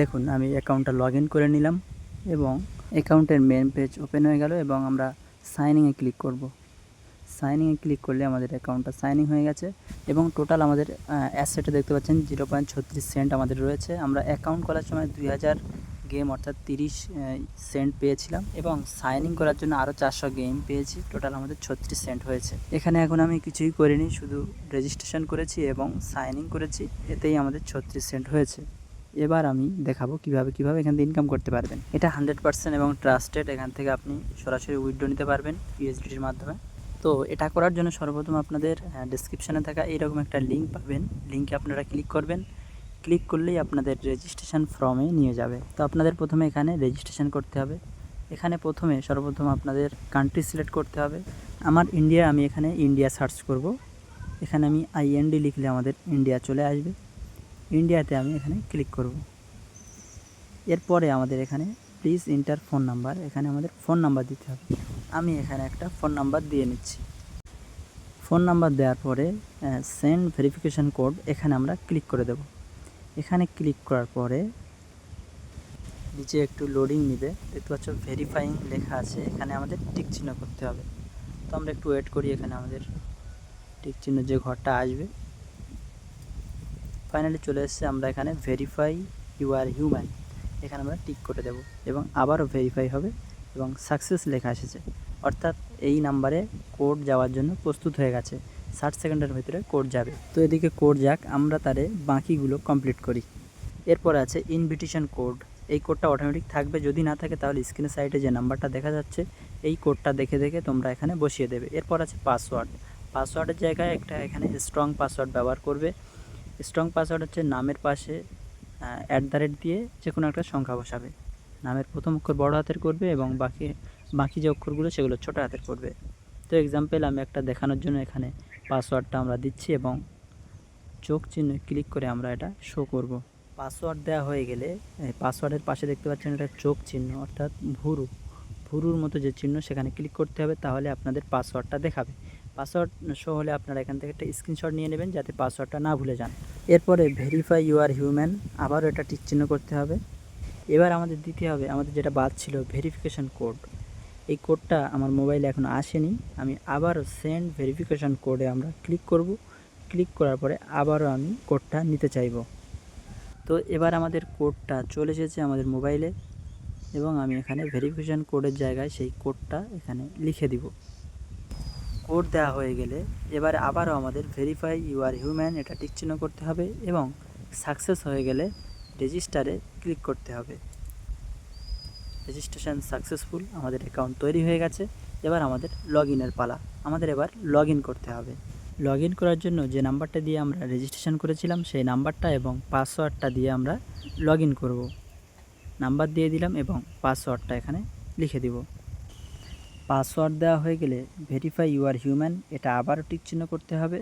দেখুন, আমি অ্যাকাউন্টটা লগ ইন করে নিলাম এবং অ্যাকাউন্টের মেন পেজ ওপেন হয়ে গেল এবং আমরা সাইনিংয়ে ক্লিক করব। সাইনিংয়ে ক্লিক করলে আমাদের অ্যাকাউন্টটা সাইনিং হয়ে গেছে এবং টোটাল আমাদের অ্যাসেটে দেখতে পাচ্ছেন জিরো পয়েন্ট ছত্রিশ সেন্ট আমাদের রয়েছে। আমরা অ্যাকাউন্ট করার সময় দুই হাজার গেম অর্থাৎ তিরিশ সেন্ট পেয়েছিলাম এবং সাইনিং করার জন্য আরও চারশো গেম পেয়েছি। টোটাল আমাদের ছত্রিশ সেন্ট হয়েছে। এখানে এখন আমি কিছুই করিনি, শুধু রেজিস্ট্রেশন করেছি এবং সাইনিং করেছি। এতেই আমাদের ছত্রিশ সেন্ট হয়েছে। এবার আমি দেখাবো কীভাবে কীভাবে এখান থেকে ইনকাম করতে পারবেন। এটা হান্ড্রেড পার্সেন্ট এবং ট্রাস্টেড এখান থেকে আপনি সরাসরি উইথড্র নিতে পারবেন ইউএসডিটির মাধ্যমে। তো এটা করার জন্য সর্বপ্রথম আপনাদের ডিসক্রিপশানে থাকা এইরকম একটা লিঙ্ক পাবেন। লিঙ্কে আপনারা ক্লিক করবেন। ক্লিক করলেই আপনাদের রেজিস্ট্রেশন ফর্মে নিয়ে যাবে। তো আপনাদের প্রথমে এখানে রেজিস্ট্রেশন করতে হবে। এখানে প্রথমে সর্বপ্রথম আপনাদের কান্ট্রি সিলেক্ট করতে হবে। আমার ইন্ডিয়া আমি এখানে ইন্ডিয়া সার্চ করব। এখানে আমি আইএনডি লিখলে আমাদের ইন্ডিয়া চলে আসবে। ইন্ডিয়াতে আমি এখানে ক্লিক করব। এরপরে আমাদের এখানে প্লিজ ইন্টার ফোন নাম্বার এখানে আমাদের ফোন নাম্বার দিতে হবে। আমি এখানে একটা ফোন নাম্বার দিয়ে নিচ্ছি। ফোন নাম্বার দেওয়ার পরে সেন্ড ভেরিফিকেশন কোড এখানে আমরা ক্লিক করে দেব। এখানে ক্লিক করার পরে, নিচে একটু লোডিং নেবে। দেখতে পাচ্ছ ভেরিফাইং লেখা আছে। এখানে আমাদের টিক চিহ্ন করতে হবে। তো আমরা একটু ওয়েট করি, এখানে আমাদের টিক চিহ্ন যে ঘরটা আসবে। ফাইনালি চলে এসেছে আমরা এখানে ভেরিফাই ইউ আর হিউম্যান এখানে আমরা টিক করে দেব এবং আবারও ভেরিফাই হবে এবং সাকসেস লেখা এসেছে। অর্থাৎ এই নাম্বারে কোড যাওয়ার জন্য প্রস্তুত হয়ে গেছে। ষাট সেকেন্ডের ভিতরে কোড যাবে। তো এদিকে কোড যাক, আমরা তারে বাকিগুলো কমপ্লিট করি। এরপর আছে ইনভিটেশন কোড এই কোডটা অটোমেটিক থাকবে। যদি না থাকে তাহলে স্ক্রিনের সাইডে যে নাম্বারটা দেখা যাচ্ছে, এই কোডটা দেখে দেখে তোমরা এখানে বসিয়ে দেবে। এরপর আছে পাসওয়ার্ড পাসওয়ার্ডের জায়গায় একটা এখানে স্ট্রং পাসওয়ার্ড ব্যবহার করবে। স্ট্রং পাসওয়ার্ড হচ্ছে নামের পাশে অ্যাট দ্য রেট দিয়ে যে কোনো একটা সংখ্যা বসাবে। নামের প্রথম অক্ষর বড় হাতের করবে এবং বাকি বাকি যে অক্ষরগুলো সেগুলো ছোটো হাতের করবে। তো এক্সাম্পল আমি একটা দেখানোর জন্য এখানে পাসওয়ার্ডটা আমরা দিচ্ছি এবং চোখ চিহ্ন ক্লিক করে আমরা এটা শো করব। পাসওয়ার্ড দেওয়া হয়ে গেলে পাসওয়ার্ডের পাশে দেখতে পাচ্ছেন এটা চোখ চিহ্ন, অর্থাৎ ভুরু। ভুরুর মতো যে চিহ্ন সেখানে ক্লিক করতে হবে, তাহলে আপনাদের পাসওয়ার্ডটা দেখাবে। পাসওয়ার্ড শো হলে আপনারা এখান থেকে একটা স্ক্রিনশট নিয়ে নেবেন যাতে পাসওয়ার্ডটা না ভুলে যান। এরপরে ভেরিফাই ইউ আর হিউম্যান আবারও এটা টিক চিহ্ন করতে হবে। এবার আমাদের দিতে হবে আমাদের যেটা বাদ ছিল ভেরিফিকেশান কোড এই কোডটা আমার মোবাইলে এখনও আসেনি। আমি আবারও সেন্ড ভেরিফিকেশান কোডে আমরা ক্লিক করব। ক্লিক করার পরে আবারও আমি কোডটা নিতে চাইব। তো এবার আমাদের কোডটা চলে এসেছে আমাদের মোবাইলে এবং আমি এখানে ভেরিফিকেশান কোডের জায়গায় সেই কোডটা এখানে লিখে দিব। কোড দেওয়া হয়ে গেলে এবারে আবারও আমাদের ভেরিফাই ইউ আর হিউম্যান এটা টিক চিহ্ন করতে হবে এবং সাকসেস হয়ে গেলে রেজিস্টারে ক্লিক করতে হবে। রেজিস্ট্রেশন সাকসেসফুল আমাদের অ্যাকাউন্ট তৈরি হয়ে গেছে। এবার আমাদের লগ ইনের পালা। আমাদের এবার লগ ইন করতে হবে। লগ ইন করার জন্য যে নাম্বারটা দিয়ে আমরা রেজিস্ট্রেশন করেছিলাম সেই নাম্বারটা এবং পাসওয়ার্ডটা দিয়ে আমরা লগ ইন করব। নাম্বার দিয়ে দিলাম এবং পাসওয়ার্ডটা এখানে লিখে দিব। পাসওয়ার্ড দেওয়া হয়ে গেলে ভেরিফাই ইউ আর হিউম্যান এটা আবারও টিক চিহ্ন করতে হবে।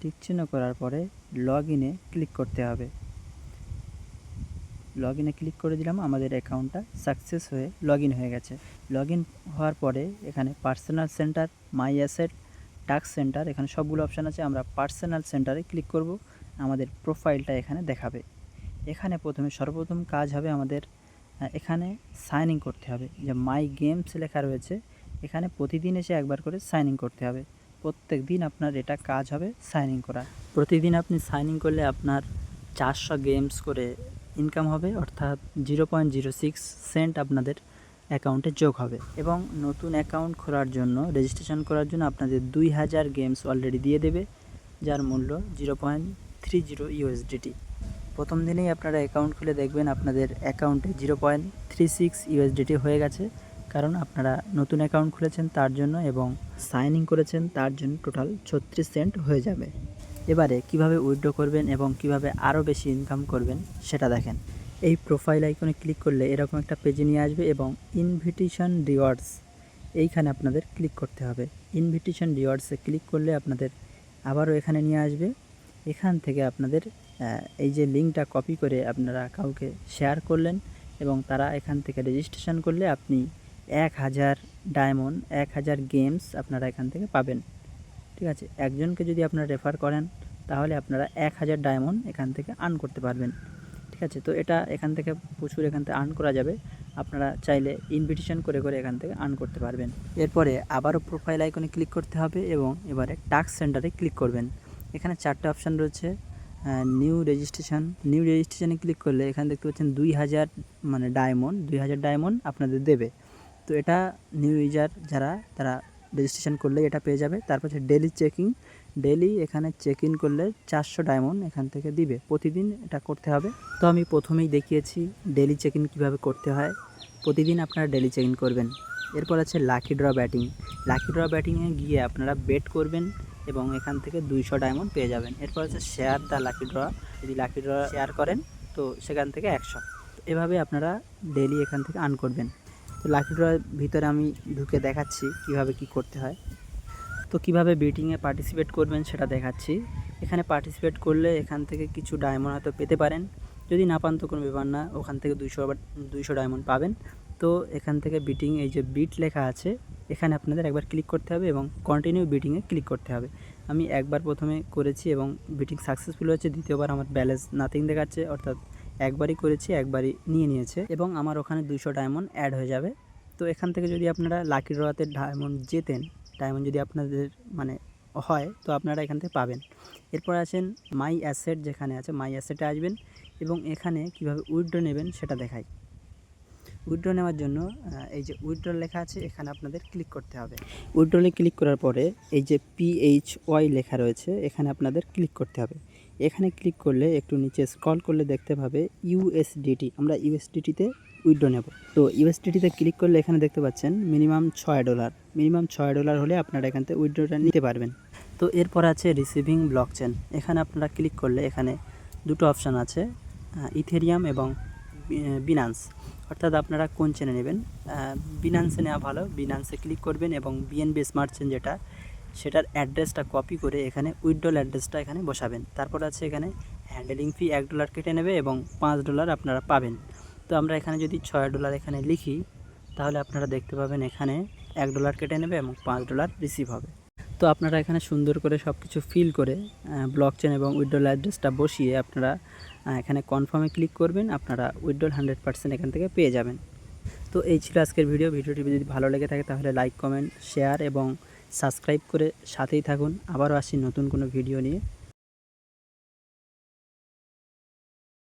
টিক চিহ্ন করার পরে লগ ইনে ক্লিক করতে হবে। লগ ইনে ক্লিক করে দিলাম, আমাদের অ্যাকাউন্টটা সাকসেস হয়ে লগ ইন হয়ে গেছে। লগ ইন হওয়ার পরে এখানে personal center my asset task center এখানে সবগুলো অপশান আছে। আমরা পার্সোনাল সেন্টারে ক্লিক করব, আমাদের প্রোফাইলটা এখানে দেখাবে। এখানে প্রথমে সর্বপ্রথম কাজ হবে আমাদের এখানে সাইন ইন করতে হবে। যে মাই গেমস লেখা রয়েছে এখানে প্রতিদিন এসে একবার করে সাইনিং করতে হবে। প্রত্যেক দিন আপনার এটা কাজ হবে সাইন ইন করা প্রতিদিন আপনি সাইনিং করলে আপনার চারশো গেমস করে ইনকাম হবে, অর্থাৎ zero point zero six cent আপনাদের অ্যাকাউন্টে যোগ হবে। এবং নতুন অ্যাকাউন্ট খোলার জন্য রেজিস্ট্রেশন করার জন্য আপনাদের দুই হাজার গেমস অলরেডি দিয়ে দেবে, যার মূল্য zero point three zero USDT প্রথম দিনেই আপনারা অ্যাকাউন্ট খুলে দেখবেন আপনাদের অ্যাকাউন্টে zero point three six USDT হয়ে গেছে। কারণ আপনারা নতুন অ্যাকাউন্ট খুলেছেন তার জন্য এবং সাইন ইন করেছেন তার জন্য টোটাল ছত্রিশ সেন্ট হয়ে যাবে। এবারে কীভাবে উইথড্র করবেন এবং কীভাবে আরও বেশি ইনকাম করবেন সেটা দেখেন। এই প্রোফাইল আইকনে ক্লিক করলে এরকম একটা পেজে নিয়ে আসবে এবং ইনভিটেশন রিওয়ার্ডস এইখানে আপনাদের ক্লিক করতে হবে। ইনভিটেশন রিওয়ার্ডসে ক্লিক করলে আপনাদের আবারও এখানে নিয়ে আসবে। এখান থেকে আপনাদের এই যে লিঙ্কটা কপি করে আপনারা কাউকে শেয়ার করলেন এবং তারা এখান থেকে রেজিস্ট্রেশন করলে আপনি এক হাজার ডায়মন্ড, এক হাজার গেমস আপনারা এখান থেকে পাবেন। ঠিক আছে? একজনকে যদি আপনারা রেফার করেন, তাহলে আপনারা এক হাজার ডায়মন্ড এখান থেকে আর্ন করতে পারবেন। ঠিক আছে? তো এটা এখান থেকে প্রচুর এখান থেকে আর্ন করা যাবে। আপনারা চাইলে ইনভিটেশন করে করে এখান থেকে আর্ন করতে পারবেন। এরপরে আবারও প্রোফাইল আইকনে ক্লিক করতে হবে এবং এবারে টাস্ক সেন্টারে ক্লিক করবেন। এখানে চারটে অপশান রয়েছে। নিউ রেজিস্ট্রেশন নিউ রেজিস্ট্রেশনে ক্লিক করলে এখানে দেখতে পাচ্ছেন দুই হাজার মানে ডায়মন্ড, দুই হাজার ডায়মন্ড আপনাদের দেবে। তো এটা নিউ ইউজার যারা, তারা রেজিস্ট্রেশন করলে এটা পেয়ে যাবে। তারপর হচ্ছে ডেলি চেকিং ডেলি এখানে চেক ইন করলে চারশো ডায়মন্ড এখান থেকে দিবে। প্রতিদিন এটা করতে হবে। তো আমি প্রথমেই দেখিয়েছি ডেলি চেক ইন কীভাবে করতে হয়। প্রতিদিন আপনারা ডেলি চেক ইন করবেন। এরপর আছে lucky draw betting lucky draw ব্যাটিংয়ে গিয়ে আপনারা বেট করবেন এবং এখান থেকে দুইশো ডায়মন্ড পেয়ে যাবেন। এরপর আছে শেয়ার দ্য লাকি ড্র যদি লাকি ড্র শেয়ার করেন, তো সেখান থেকে একশো। এভাবে আপনারা ডেলি এখান থেকে আর্ন করবেন। তো লাকি ড্রয়ের ভিতরে আমি ঢুকে দেখাচ্ছি কীভাবে কি করতে হয়। তো কীভাবে বেটিংয়ে পার্টিসিপেট করবেন সেটা দেখাচ্ছি। এখানে পার্টিসিপেট করলে এখান থেকে কিছু ডায়মন্ড হয়তো পেতে পারেন। যদি না পান তো কোনো ব্যাপার না, ওখান থেকে দুইশো দুইশো ডায়মন্ড পাবেন। তো এখান থেকে বিটিং এই যে বিট লেখা আছে, এখানে আপনাদের একবার ক্লিক করতে হবে এবং কন্টিনিউ বিটিংয়ে ক্লিক করতে হবে। আমি একবার প্রথমে করেছি এবং বিটিং সাকসেসফুল হয়েছে, দ্বিতীয়বার আমার ব্যালেন্স নাথিং দেখাচ্ছে, অর্থাৎ একবারই করেছি, একবারই নিয়ে নিয়েছে এবং আমার ওখানে দুশো ডায়মন্ড অ্যাড হয়ে যাবে। তো এখান থেকে যদি আপনারা লাকি ড্রতে ডায়মন্ড জেতেন ডায়মন্ড যদি আপনাদের মানে হয়, তো আপনারা এখান থেকে পাবেন। এরপর আছেন মাই অ্যাসেট যেখানে আছে মাই অ্যাসেটে আসবেন এবং এখানে কীভাবে উইড্রো নেবেন সেটা দেখাই। উইড্রো নেওয়ার জন্য এই যে উইড্রো লেখা আছে, এখানে আপনাদের ক্লিক করতে হবে। উইথড্রলে ক্লিক করার পরে এই যে পিএইচ ওয়াই লেখা রয়েছে, এখানে আপনাদের ক্লিক করতে হবে। এখানে ক্লিক করলে একটু নিচে স্ক্রল করলে দেখতে পাবে ইউএসডিটি আমরা ইউএসডিটিতে উইথড্র নেব। তো ইউএসডিটিতে ক্লিক করলে এখানে দেখতে পাচ্ছেন মিনিমাম ছয় ডলার মিনিমাম ছয় ডলার হলে আপনারা এখান থেকে উইথড্রটা নিতে পারবেন। তো এরপর আছে রিসিভিং ব্লক চেন এখানে আপনারা ক্লিক করলে এখানে দুটো অপশান আছে ইথেরিয়াম এবং বিনান্স অর্থাৎ আপনারা কোন চেনে নেবেন? বিনান্সে নেওয়া ভালো। বিনান্সে ক্লিক করবেন এবং বিএনবি স্মার্ট চেন যেটা সেটার অ্যাড্রেসটা কপি করে এখানে উইথড্রল অ্যাড্রেসটা এখানে বসাবেন। তারপর আছে এখানে হ্যান্ডেলিং ফি এক ডলার কেটে নেবে এবং পাঁচ ডলার আপনারা পাবেন। তো আমরা এখানে যদি ছয় ডলার এখানে লিখি, তাহলে আপনারা দেখতে পাবেন এখানে এক ডলার কেটে নেবে এবং পাঁচ ডলার রিসিভ হবে। তো আপনারা এখানে সুন্দর করে সব কিছু ফিল করে ব্লক চেন এবং উইথড্রল অ্যাড্রেসটা বসিয়ে আপনারা এখানে কনফার্মে ক্লিক করবেন, আপনারা উইথড্রল হান্ড্রেড পার্সেন্ট এখান থেকে পেয়ে যাবেন। তো এই ছিল আজকের ভিডিও ভিডিওটি যদি ভালো লেগে থাকে তাহলে লাইক কমেন্ট শেয়ার এবং সাবস্ক্রাইব করে সাথেই থাকুন। আবারও আসি নতুন কোনো ভিডিও নিয়ে।